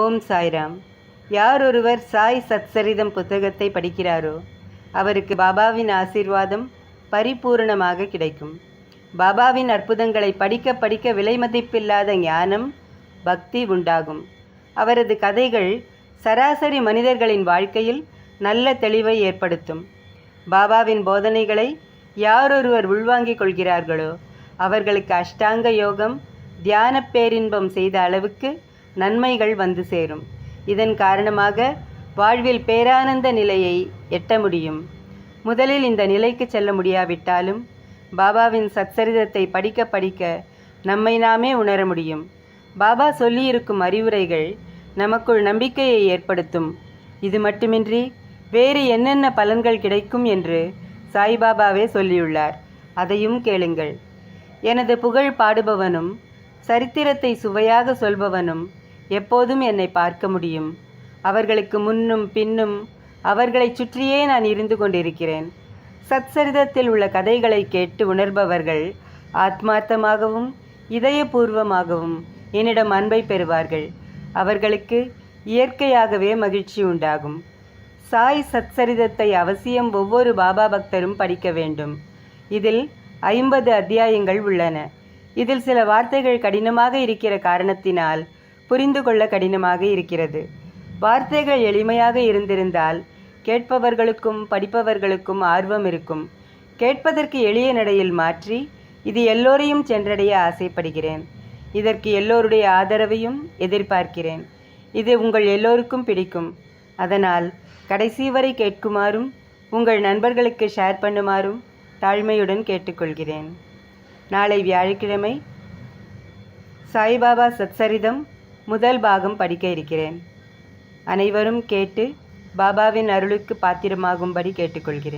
ஓம் சாய்ராம். யார் ஒருவர் சாய் சத்சரிதம் புத்தகத்தை படிக்கிறாரோ அவருக்கு பாபாவின் ஆசீர்வாதம் பரிபூரணமாக கிடைக்கும். பாபாவின் அற்புதங்களை படிக்க படிக்க விலைமதிப்பில்லாத ஞானம் பக்தி உண்டாகும். அவரது கதைகள் சராசரி மனிதர்களின் வாழ்க்கையில் நல்ல தெளிவை ஏற்படுத்தும். பாபாவின் போதனைகளை யாரொருவர் உள்வாங்கிக் கொள்கிறார்களோ அவர்களுக்கு அஷ்டாங்க யோகம் தியான பேரின்பம் செய்த அளவுக்கு நன்மைகள் வந்து சேரும். இதன் காரணமாக வாழ்வில் பேரானந்த நிலையை எட்ட முடியும். முதலில் இந்த நிலைக்கு செல்ல முடியாவிட்டாலும் பாபாவின் சச்சரிதத்தை படிக்க படிக்க நம்மை நாமே உணர முடியும். பாபா சொல்லியிருக்கும் அறிவுரைகள் நமக்குள் நம்பிக்கையை ஏற்படுத்தும். இது மட்டுமின்றி வேறு என்னென்ன பலன்கள் கிடைக்கும் என்று சாய்பாபாவே சொல்லியுள்ளார். அதையும் கேளுங்கள். எனது புகழ் பாடுபவனும் சரித்திரத்தை சுவையாக சொல்பவனும் எப்போதும் என்னை பார்க்க முடியும். அவர்களுக்கு முன்னும் பின்னும் அவர்களைச் சுற்றியே நான் இருந்து கொண்டிருக்கிறேன். சத்சரிதத்தில் உள்ள கதைகளை கேட்டு உணர்பவர்கள் ஆத்மார்த்தமாகவும் இதயபூர்வமாகவும் என்னிடம் அன்பை பெறுவார்கள். அவர்களுக்கு இயற்கையாகவே மகிழ்ச்சி உண்டாகும். சாய் சத்சரிதத்தை அவசியம் ஒவ்வொரு பாபா பக்தரும் படிக்க வேண்டும். இதில் ஐம்பது அத்தியாயங்கள் உள்ளன. இதில் சில வார்த்தைகள் கடினமாக இருக்கிற காரணத்தினால் புரிந்து கொள்ள கடினமாக இருக்கிறது. வார்த்தைகள் எளிமையாக இருந்திருந்தால் கேட்பவர்களுக்கும் படிப்பவர்களுக்கும் ஆர்வம் இருக்கும். கேட்பதற்கு எளிய நடையில் மாற்றி இது எல்லோரையும் சென்றடைய ஆசைப்படுகிறேன். இதற்கு எல்லோருடைய ஆதரவையும் எதிர்பார்க்கிறேன். இது உங்கள் எல்லோருக்கும் பிடிக்கும். அதனால் கடைசி வரை கேட்குமாறும் உங்கள் நண்பர்களுக்கு ஷேர் பண்ணுமாறும் தாழ்மையுடன் கேட்டுக்கொள்கிறேன். நாளை வியாழக்கிழமை சாய்பாபா சத்சரிதம் முதல் பாகம் படிக்க இருக்கிறேன். அனைவரும் கேட்டு பாபாவின் அருளுக்கு பாத்திரமாகும்படி கேட்டுக்கொள்கிறேன்.